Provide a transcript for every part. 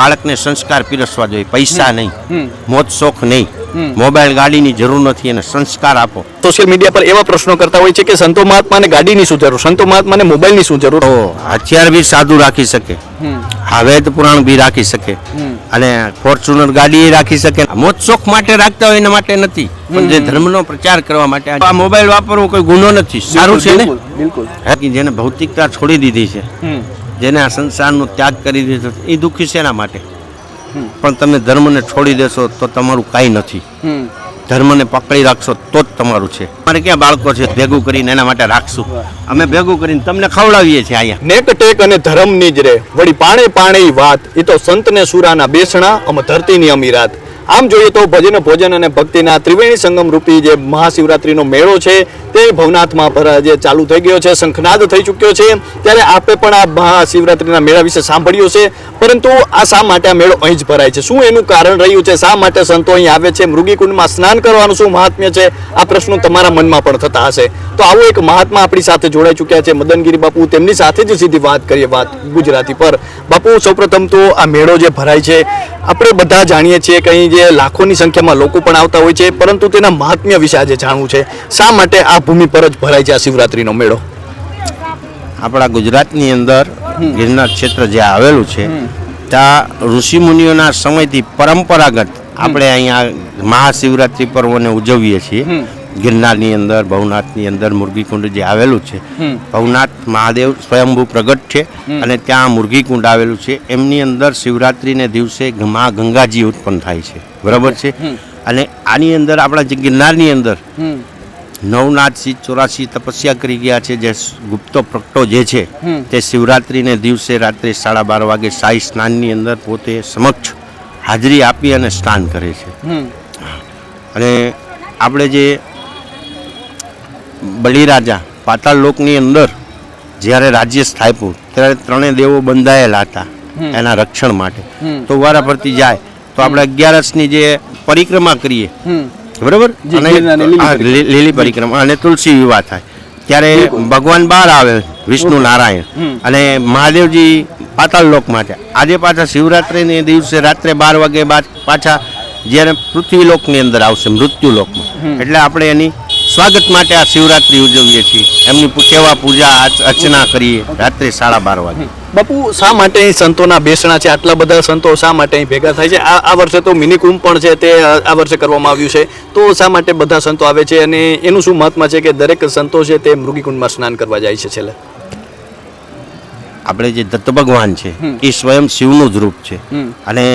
બાળકને સંસ્કાર પીરસવા જોઈએ પૈસા નહીં. મોત શોખ નહીં. મોબાઈલ ગાડીની જરૂર નથી અને સંસ્કાર આપો. સોશિયલ મીડિયા પર એવા પ્રશ્નો કરતા હોય છે કે સંતો મહાત્માને ગાડીની શું જરૂર સંતો મહાત્માને મોબાઈલની શું જરૂર? તો હથિયાર બી સાદું રાખી શકે. હાવેદ પુરાણ બી રાખી શકે. અને ફોર્ચ્યુનર ગાડી એ રાખી શકે. મોત શોખ માટે રાખતા હોય એના માટે નથી. પણ જે ધર્મનો પ્રચાર કરવા માટે આ મોબાઈલ વાપરવો કોઈ ગુનો નથી. સારું છે ને? બિલકુલ જેને ભૌતિકતા છોડી દીધી છે. જેને આ સંસારનો ત્યાગ કરી દીધો એ દુઃખી શેના માટે. પણ તમે ધર્મને છોડી દેશો તો તમારું કાંઈ નથી. ધર્મને પકડી રાખશો તો જ તમારું છે. મારે ક્યાં બાળકો છે ભેગું કરીને એના માટે રાખશું. અમે ભેગું કરીને તમને ખવડાવીએ છીએ અહીંયા. નેક ટેક અને ધર્મની જ રે. વળી પાણે પાણે વાત. એ તો સંતને સુરાના બેસણા અમ ધરતીની અમીરાત. આમ જોઈએ તો ભજન ભોજન અને ભક્તિના ત્રિવેણી સંગમ રૂપી જે મહાશિવરાત્રીનો મેળો છે તે ભવનાથમાં પર જે ચાલુ થઈ ગયો છે, શંખનાદ થઈ ચૂક્યો છે. ત્યારે આપે પણ આ મહાશિવરાત્રિના મેળા વિશે સાંભળ્યું છે. પરંતુ આ શા માટે આ મેળો અહીં જ ભરાય છે? શું એનું કારણ રહ્યું છે? શા માટે સંતો અહીં આવે છે? મૃગીકુંડમાં સ્નાન કરવાનું શું મહાત્મ્ય છે? આ પ્રશ્નો તમારા મનમાં પણ થતા હશે. તો આવો એક મહાત્મા આપણી સાથે જોડાઈ ચૂક્યા છે, મદનગીરી બાપુ. તેમની સાથે જ સીધી વાત કરીએ વાત ગુજરાતી પર. બાપુ, સૌપ્રથમ તો આ મેળો જે ભરાય છે, આપણે બધા જાણીએ છીએ કે અહીં જે લાખોની સંખ્યામાં લોકો પણ આવતા હોય છે, પરંતુ તેના મહાત્મ્ય વિશે આજે જાણવું છે. શા માટે આ ભૂમિ પર જ ભરાય છે આ શિવરાત્રિનો મેળો. આપણા ગુજરાતની અંદર ગિરનાર ક્ષેત્ર જે આવેલું છે ત્યાં ઋષિમુનિઓના સમયથી પરંપરાગત આપણે અહીંયા મહાશિવરાત્રિ પર્વને ઉજવીએ છીએ. ગિરનારની અંદર ભવનાથની અંદર મુરગીકુંડ જે આવેલું છે ભવનાથ મહાદેવ સ્વયંભૂ પ્રગટ છે અને ત્યાં મુરગીકુંડ આવેલું છે. એમની અંદર શિવરાત્રિને દિવસે મા ગંગાજી ઉત્પન્ન થાય છે. બરાબર છે? અને આની અંદર આપણા જે ગિરનારની અંદર નવનાથસી ચોરાસી તપસ્યા કરી ગયા છે જે ગુપ્તો પ્રગટો જે છે તે શિવરાત્રિને દિવસે રાત્રે સાડા બાર વાગે સાઈ સ્નાનની અંદર પોતે સમક્ષ હાજરી આપી અને સ્નાન કરે છે. અને આપણે જે બલિરાજા પાતાળ લોકની અંદર જ્યારે રાજ્ય સ્થાપ્યું ત્યારે ત્રણેય દેવો બંધાયેલા હતા એના રક્ષણ માટે. તો વારા ફરતી જાય તો આપણે અગિયારસની જે પરિક્રમા કરીએ બરોબર? લીલી પરિક્રમા અને તુલસી વિવાહ થાય. ત્યારે ભગવાન બહાર આવે વિષ્ણુ નારાયણ. અને મહાદેવજી પાતાળ લોક માટે. આજે પાછા શિવરાત્રિને દિવસે રાત્રે બાર વાગે બાદ પાછા જ્યારે પૃથ્વી લોકની અંદર આવશે મૃત્યુ લોકમાં. એટલે આપણે એની સ્વાગત માટે આ શિવરાત્રિ ઉજવીએ છીએ. એમની સેવા પૂજા અર્ચના કરીએ રાત્રે સાડા બાર વાગે બાપુ શા માટે અહીં સંતોના બેસણા છે? આટલા બધા સંતો શા માટે અહીં ભેગા થાય છે? આ આ વર્ષે તો મિની કુંભ પણ છે તે આ આ વર્ષે કરવામાં આવ્યું છે. તો શા માટે બધા સંતો આવે છે? અને એનું શું મહત્વ છે કે દરેક સંતો છે તે મૃગીકુંડમાં સ્નાન કરવા જાય છે છેલ્લે? આપણે જે દત્ત ભગવાન છે એ સ્વયં શિવનું જ રૂપ છે. અને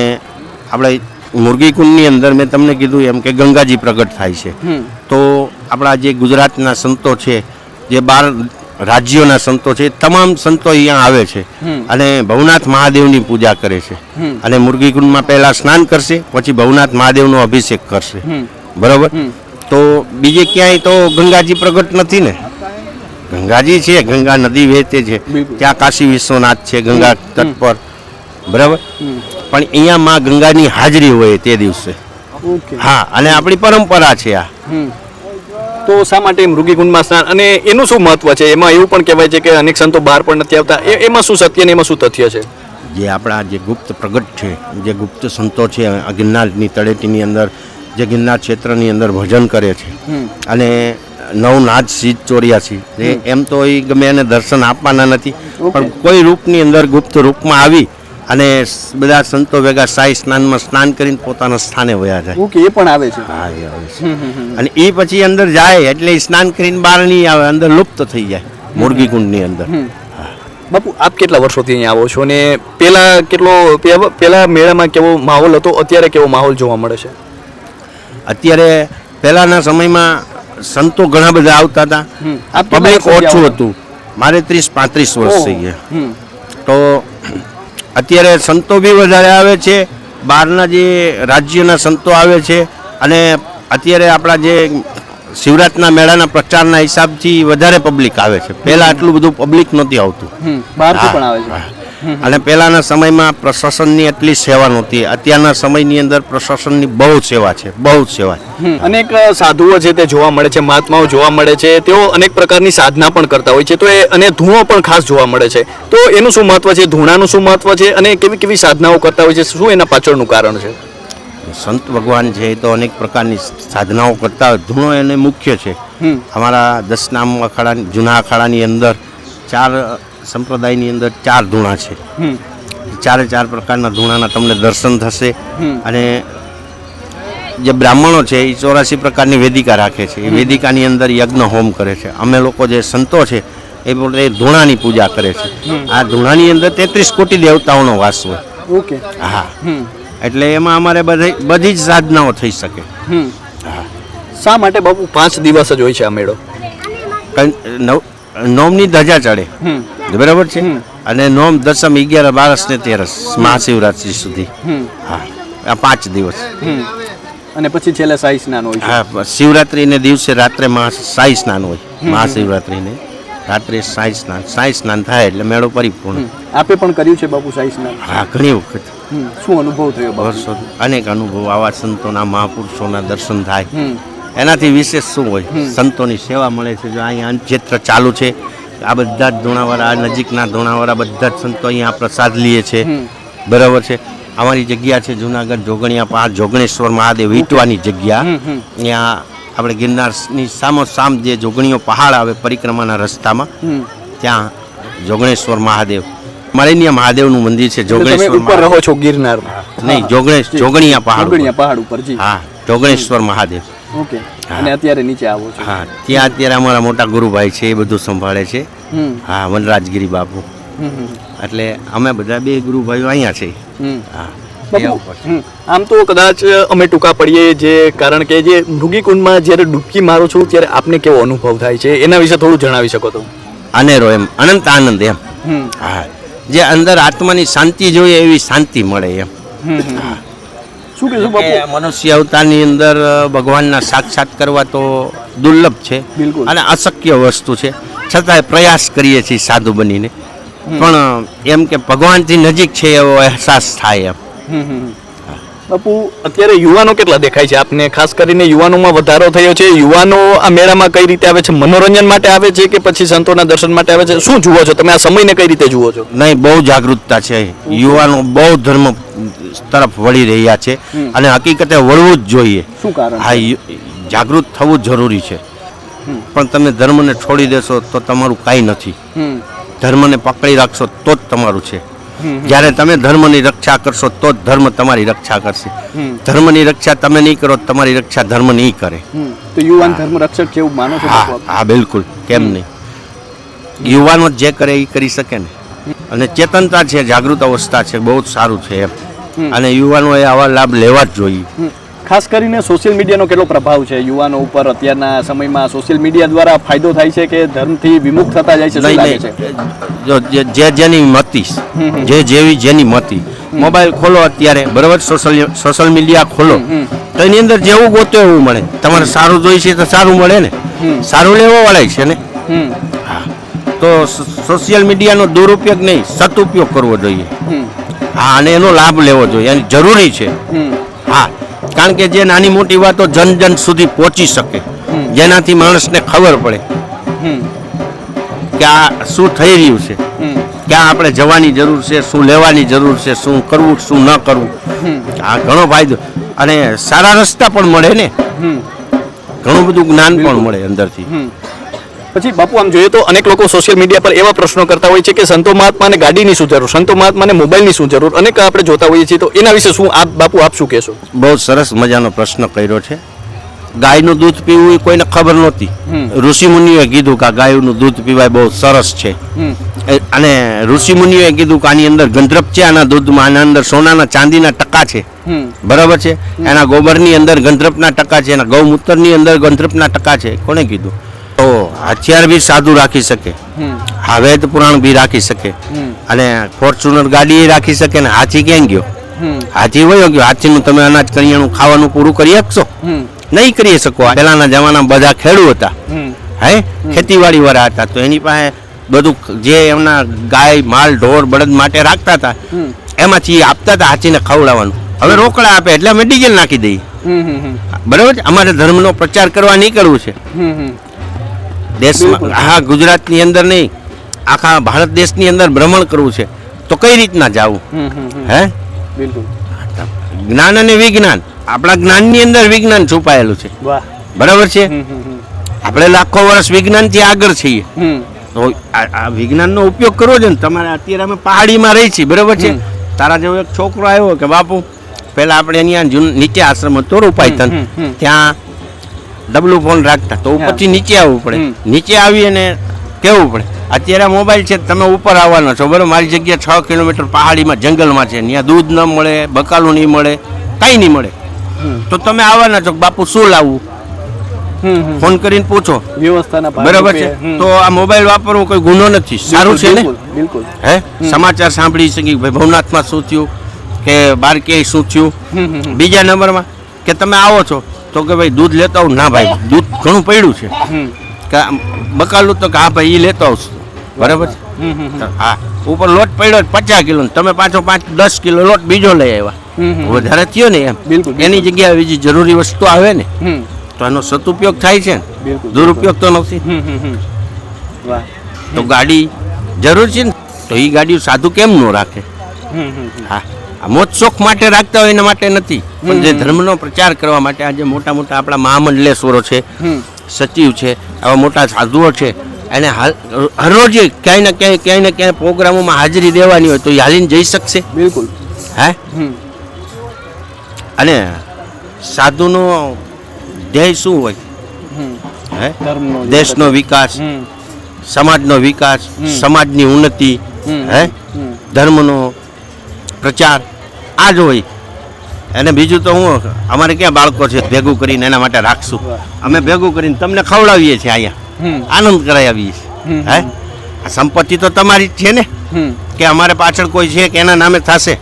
આપણે મુરગીકુંડની અંદર મેં તમને કીધું એમ કે ગંગાજી પ્રગટ થાય છે. તો આપણા જે ગુજરાતના સંતો છે જે બાર રાજ્યોના સંતો છે તમામ સંતો અહીંયા આવે છે. અને ભવનાથ મહાદેવની પૂજા કરે છે. અને મુરગીકુંડમાં પહેલા સ્નાન કરશે પછી ભવનાથ મહાદેવનો અભિષેક કરશે. બરોબર? તો બીજે ક્યાંય તો ગંગાજી પ્રગટ નથી ને? ગંગાજી છે ગંગા નદી વહેતે છે. ત્યાં કાશી વિશ્વનાથ છે ગંગા તટ પર. બરાબર? પણ અહીંયા માં ગંગાની હાજરી હોય તે દિવસે. હા અને આપણી પરંપરા છે આ. તો શા માટે મૃગીકુંડમાં સ્નાન? અને એનું શું મહત્વ છે? એમાં એવું પણ કહેવાય છે કે અનેક સંતો બહાર પણ નથી આવતા. એમાં શું સત્ય ને એમાં શું તથ્ય છે? જે આપણા જે ગુપ્ત પ્રગટ છે જે ગુપ્ત સંતો છે ગિરનારની તળેટીની અંદર જે ગિરનાર ક્ષેત્રની અંદર ભજન કરે છે. અને નવનાથ સીજ ચોર્યાસી એમ તો એ ગમે એને દર્શન આપવાના નથી. પણ કોઈ રૂપની અંદર ગુપ્ત રૂપમાં આવી અને બધા સંતો ભેગા સાઈ સ્નાનમાં સ્નાન કરીને પોતાના સ્થાને વયા જાય. ઓકે એ પણ આવે છે. હા એ આવે છે. અને એ પછી અંદર જાય એટલે સ્નાન કરીને બહાર નહીં આવે અંદર લુપ્ત થઈ જાય મુરગી કુંડની અંદર. બાપુ આપ કેટલા વર્ષોથી અહીંયા આવો છો અને પેલા કેટલો પેલા- મેળામાં કેવો માહોલ હતો અત્યારે કેવો માહોલ જોવા મળે છે? અત્યારે પહેલાના સમયમાં સંતો ઘણા બધા આવતા હતા. પબ્લિક ઓછું હતું. મારે ત્રીસ પાંત્રીસ વર્ષ થઈ ગયા. તો અત્યારે સંતો બી વધારે આવે છે બહારના જે રાજ્યના સંતો આવે છે અને અત્યારે આપણા જે શિવરાતના મેળાના પ્રચારના હિસાબથી વધારે પબ્લિક આવે છે. પહેલાં આટલું બધું પબ્લિક નહોતી આવતું. બહારથી પણ આવે છે. અને પહેલાના સમયમાં પ્રશાસનની એટલી સેવા નહોતી. અત્યારના સમયની અંદર પ્રશાસનની બહુ સેવા છે બહુ જ સેવા છે. અનેક સાધુઓ છે તે જોવા મળે છે મહાત્માઓ જોવા મળે છે તેઓ અનેક પ્રકારની સાધના પણ કરતા હોય છે તો એ અને ધૂણો પણ ખાસ જોવા મળે છે. તો એનું શું મહત્વ છે ધૂણાનું શું મહત્વ છે અને કેવી કેવી સાધનાઓ કરતા હોય છે શું એના પાછળનું કારણ છે? સંત ભગવાન છે એ તો અનેક પ્રકારની સાધનાઓ કરતા હોય. ધૂણો એને મુખ્ય છે. અમારા દસનામ અખાડા જૂના અખાડાની અંદર ચાર સંપ્રદાયની અંદર ચાર ધૂણા છે. ચારે ચાર પ્રકારના ધૂણાના તમને દર્શન થશે અને જે બ્રાહ્મણો છે એ ચોરાસી પ્રકારની વેદિકા રાખે છે. એ વેદિકાની અંદર યજ્ઞ હોમ કરે છે. અમે લોકો જે સંતો છે એ પોતે ધૂણાની પૂજા કરે છે. આ ધૂણાની અંદર તેત્રીસ કોટી દેવતાઓનો વાસ હોય. ઓકે. હા. એટલે એમાં અમારે બધી બધી જ સાધનાઓ થઈ શકે. હા. શા માટે બાપુ પાંચ દિવસ જ હોય છે આ મેળો? નવ- નોમની ધજા ચડે. બરાબર છે? અને નોમ દસમ અગિયાર બારસ ને તેરસ મહાશિવરાત્રી સુધી. હા. આ પાંચ દિવસ. અને પછી છેલ્લે સાઈ સ્નાન હોય હા શિવરાત્રીને દિવસે રાત્રે મહા સાઈ સ્નાન હોય. મહાશિવરાત્રીને. રાત્રે સાઈ સ્નાન. સાઈ સ્નાન થાય એટલે મેળો પરિપૂર્ણ. આપે પણ કર્યું છે બાપુ સાઈ સ્નાન? હા ઘણી વખત. શું અનુભવ થયો વર્ષો અનેક અનુભવ. આવા સંતોના મહાપુરુષોના દર્શન થાય. એનાથી વિશેષ શું હોય? સંતોની સેવા મળે છે જો અહીંયા ક્ષેત્ર ચાલુ છે આ બધા જ ધોણાવાળા આ નજીકના ધોણાવાળા બધા જ સંતો અહીંયા પ્રસાદ લે છે. બરાબર છે? અમારી જગ્યા છે જુનાગઢ જોગણિયા પહાડ જોગણેશ્વર મહાદેવ વીટવાની જગ્યા. ત્યાં આપણે ગિરનારની સામો સામ જે જોગણીઓ પહાડ આવે પરિક્રમાના રસ્તામાં ત્યાં જોગણેશ્વર મહાદેવ. મરેનિયા મહાદેવનું મંદિર છે જોગણેશ્વર ઉપર રહો છો ગિરનાર નહીં જોગણેશ જોગણિયા પહાડ પહાડ ઉપર હા જોગણેશ્વર મહાદેવ. ઓકે. અને અત્યારે નીચે આવો છો. હા ત્યાં અત્યારે અમારા મોટા ગુરુભાઈ છે એ બધું સંભાળે છે. હા વનરાજગીરી બાપુ. એટલે અમે બધા બે ગુરુભાઈઓ અહીંયા છે. હા આમ તો કદાચ અમે ટૂંકા પડીએ જે કારણ કે જે મૃગીકુંડમાં જ્યારે ડૂબકી મારું છું ત્યારે આપને કેવો અનુભવ થાય છે? એના વિશે થોડું જણાવી શકો તો. અનેરો એમ અનંત આનંદ એમ. હા જે અંદર આત્માની શાંતિ જોઈએ એવી શાંતિ મળે એમ. હમ. શું કહેશું બાપુ? મનુષ્ય અવતારની અંદર ભગવાનના સાક્ષાત કરવા તો દુર્લભ છે બિલકુલ. અને અશક્ય વસ્તુ છે. છતાંય પ્રયાસ કરીએ છીએ સાધુ બનીને. પણ એમ કે ભગવાનથી નજીક છે એવો અહેસાસ થાય એમ. બાપુ અત્યારે યુવાનો કેટલા દેખાય છે? આપને ખાસ કરીને યુવાનોમાં વધારો થયો છે. યુવાનો આ મેળામાં કઈ રીતે આવે છે? મનોરંજન માટે આવે છે કે પછી સંતોના દર્શન માટે આવે છે? શું જુઓ છો? તમે આ સમયને કઈ રીતે જુઓ છો? નહીં બહુ જાગૃતતા છે યુવાનો બહુ ધર્મ તરફ વળી રહ્યા છે અને હકીકતે વળવું જ જોઈએ. શું કારણ હા જાગૃત થવું જરૂરી છે. પણ તમે ધર્મને છોડી દેશો તો તમારું કાંઈ નથી. ધર્મને પકડી રાખશો તો જ તમારું છે. જ્યારે તમે ધર્મની રક્ષા કરશો તો જ ધર્મ તમારી રક્ષા કરશે. ધર્મની રક્ષા તમે નહીં કરો તમારી રક્ષા ધર્મ નહીં કરે. તો યુવાન ધર્મ રક્ષક છે એવું માનો છો હા હા બિલકુલ. કેમ નહીં? યુવાનો જે કરે એ કરી શકે ને. અને ચેતનતા છે જાગૃત અવસ્થા છે બહુ જ સારું છે એમ. અને યુવાનોએ આવા લાભ લેવા જ જોઈએ. ખાસ કરીને સોશિયલ મીડિયાનો કેટલો પ્રભાવ છે? યુવાનો ઉપર અત્યારના સમયમાં સોશિયલ મીડિયા દ્વારા ફાયદો થાય છે કે ધર્મથી વિમુખ થતા જાય છે? છે? જો જે- જેની મતી જે જેવી જેની મતી. મોબાઈલ ખોલો અત્યારે બરાબર? સોશિયલ સોશિયલ મીડિયા ખોલો. તો એની અંદર જેવું ગોતો એવું મળે. તમારે સારું જોઈશે તો સારું મળે ને. સારું લેવો વળાય છે ને. તો સોશિયલ મીડિયાનો દુરુપયોગ નહીં સદુપયોગ કરવો જોઈએ. હા અને એનો લાભ લેવો જોઈએ. અને જરૂરી છે. હા. કારણ કે જે નાની મોટી વાતો જન જન સુધી પહોંચી શકે. જેનાથી માણસને ખબર પડે કે આ શું થઈ રહ્યું છે. ક્યાં આપણે જવાની જરૂર છે શું લેવાની જરૂર છે શું કરવું શું ન કરવું. આ ઘણો ફાયદો અને સારા રસ્તા પણ મળે ને. ઘણું બધું જ્ઞાન પણ મળે અંદરથી. પછી બાપુ આમ જોઈએ તો અનેક લોકો સોશિયલ મીડિયા પર એવા પ્રશ્નો કરતા હોય છે કે સંતો મહાત્માને ગાડીની શું જરૂર? સંતો મહાત્માને મોબાઈલની શું જરૂર? અનેક આપણે જોતા હોઈએ છીએ. તો એના વિશે શું આપ બાપુ આપ શું કહેશો? બહુ સરસ મજાનો પ્રશ્ન કર્યો છે. ગાયનું દૂધ પીવું એ કોઈને ખબર નહોતી. ઋષિ મુનિઓએ કીધું કે ગાયનું દૂધ પીવાય બહુ સરસ છે. અને ઋષિ મુનિઓએ કીધું કે આની અંદર ગંધર્પ છે આના દૂધમાં આના અંદર સોનાના ચાંદીના ટકા છે. બરાબર છે? એના ગોબરની અંદર ગંધર્પના ટકા છે એના ગૌમૂત્રની અંદર ગંધર્પના ટકા છે. કોણે કીધું? હથિયાર બી સાદું રાખી શકે. વેદ પુરાણ બી રાખી શકે. અને ફોર્ચ્યુનર ગાડી રાખી શકે ને હાથી ક્યાં ગયો? હાથી વયો ગયો. હાથીનું તમે અનાજ કરિયાણું ખાવાનું પૂરું કરી આપશો? નહીં કરી શકો. પહેલાના જમાના બધા ખેડૂત હતા. હે? ખેતીવાડી વાળા હતા. તો એની પાસે બધું જે એમના ગાય માલ ઢોર બળદ માટે રાખતા હતા એમાંથી એ આપતા હતા હાચીને ખવડાવવાનું. હવે રોકડા આપે એટલે અમે ડીઝલ નાખી દઈએ. બરાબર અમારે ધર્મનો પ્રચાર કરવા નીકળવું છે. દેશમાં. હા ગુજરાતની અંદર નહીં. આખા ભારત દેશની અંદર ભ્રમણ કરવું છે. તો કઈ રીતના જવું? હે? બિલકુલ. જ્ઞાન અને વિજ્ઞાન. આપણા જ્ઞાનની અંદર વિજ્ઞાન છુપાયેલું છે. બરાબર છે? આપણે લાખો વર્ષ વિજ્ઞાનથી આગળ છીએ. તો આ વિજ્ઞાનનો ઉપયોગ કરવો છે ને. તમારે અત્યારે અમે પહાડીમાં રહી છીએ બરાબર છે? તારા જેવો એક છોકરો આવ્યો કે બાપુ પહેલાં આપણે અહીંયા નીચે આશ્રમ હતો રૂપાયતન. ત્યાં ડબલું ફોન રાખતા. તો ઉપરથી નીચે આવવું પડે. નીચે આવી અને કેવું પડે? અત્યારે મોબાઈલ છે તમે ઉપર આવવાના છો બરાબર? મારી જગ્યા છ કિલોમીટર પહાડીમાં જંગલમાં છે. ત્યાં દૂધ ન મળે બકાલું નહીં મળે કાંઈ નહીં મળે. તો તમે આવવાના છો બાપુ શું લાવવું ફોન કરીને પૂછો. બરાબર છે? તો આ મોબાઈલ વાપરવો કોઈ ગુનો નથી. સારું છે ને? બિલકુલ હે? સમાચાર સાંભળી શકી ભાઈ ભવનાથમાં શું થયું? કે બાર ક્યાંય શું થયું. બીજા નંબરમાં? કે તમે આવો છો? તો કે ભાઈ દૂધ લેતા આવું? ના ભાઈ દૂધ ઘણું પડ્યું છે. કે બકાલું તો કે હા ભાઈ એ લેતો આવશું. બરાબર છે. હા. ઉપર લોટ પડ્યો પચાસ કિલો તમે પાછો પાંચ દસ કિલો લોટ બીજો લઈ આવ્યા. વધારે થયો ને એમ. બિલકુલ, એની જગ્યાએ બીજી જરૂરી વસ્તુ આવે ને તો એનો સદુપયોગ થાય છે ને. દુરુપયોગ તો નથી. તો ગાડી જરૂર છે ને? તો એ ગાડી સાધુ કેમ ન રાખે. હા. મોજ શોખ માટે રાખતા હોય એના માટે નથી. પણ જે ધર્મનો પ્રચાર કરવા માટે આજે મોટા મોટા આપણા મહામંડલેશ્વરો છે સચિવ છે આવા મોટા સાધુઓ છે એને હાલ હરરોજે ક્યાંય ને ક્યાંય ક્યાંય ને ક્યાંય પ્રોગ્રામોમાં હાજરી દેવાની હોય તો એ હાલીને જઈ શકશે. બિલકુલ. હે? અને સાધુનો ધ્યેય શું હોય? હે? દેશનો વિકાસ સમાજનો વિકાસ સમાજની ઉન્નતિ. હે? ધર્મનો પ્રચાર. આ જ હોય. અને બીજું તો હું અમારે ક્યાં બાળકો છે ભેગું કરીને એના માટે રાખશું. અમે ભેગું કરીને તમને ખવડાવીએ છીએ અહીંયા. આનંદ કરાવી છીએ. હે? સંપત્તિ તો તમારી જ છે ને? કે અમારે પાછળ કોઈ છે કે એના નામે થશે?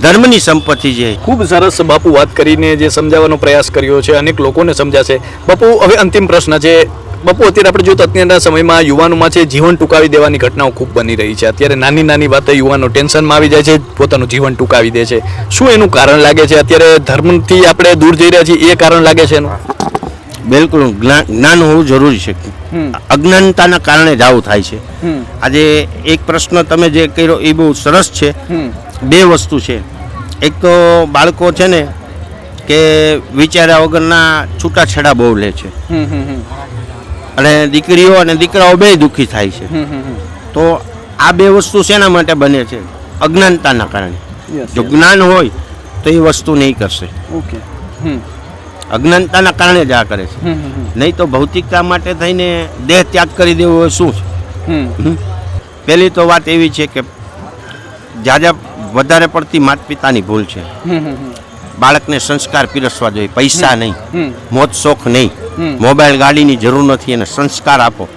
ધર્મની સંપત્તિ છે. ખૂબ સરસ બાપુ વાત કરીને જે સમજાવવાનો પ્રયાસ કર્યો છે અનેક લોકોને સમજાશે. બાપુ હવે અંતિમ પ્રશ્ન છે. બાપુ અત્યારે આપણે તો અત્યારના સમયમાં યુવાનોમાં છે જીવન ટૂંકાવી દેવાની ઘટનાઓ ખૂબ બની રહી છે. અત્યારે નાની નાની વાતે યુવાનો ટેન્શનમાં આવી જાય છે પોતાનું જીવન ટૂંકાવી દે છે. શું એનું કારણ લાગે છે? અત્યારે ધર્મથી આપણે દૂર જઈ રહ્યા છીએ એ કારણ લાગે છે એનું? બિલકુલ જ્ઞાન હોવું જરૂરી છે. અજ્ઞાનતાના કારણે જ આવું થાય છે. આજે એક પ્રશ્ન તમે જે કર્યો એ બહુ સરસ છે. બે વસ્તુ છે. એક તો બાળકો છે ને કે વિચાર્યા વગરના છૂટાછેડા બહુ લે છે. અને દીકરીઓ અને દીકરાઓ બે દુઃખી થાય છે. તો આ બે વસ્તુ શેના માટે બને છે? અજ્ઞાનતાના કારણે. જો જ્ઞાન હોય તો એ વસ્તુ નહીં કરશે. ઓકે અજ્ઞાનતાના કારણે જ આ કરે છે. નહીં તો ભૌતિકતા માટે થઈને દેહ ત્યાગ કરી દેવો શું છે? પહેલી તો વાત એવી છે કે જાજા વધારે પડતી માતા પિતાની ભૂલ છે. બાળકને સંસ્કાર પીરસવા જોઈએ પૈસા નહીં. મોત શોખ નહીં. મોબાઈલ ગાડીની જરૂર નથી એને સંસ્કાર આપો.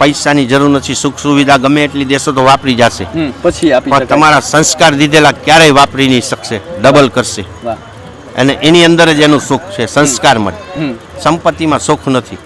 પૈસાની જરૂર નથી સુખ સુવિધા ગમે એટલી દેશો તો વાપરી જશે. પછી પણ તમારા સંસ્કાર દીધેલા ક્યારેય વાપરી નહીં શકશે ડબલ કરશે. અને એની અંદર જ એનું સુખ છે સંસ્કારમાં. સંપત્તિમાં સુખ નથી.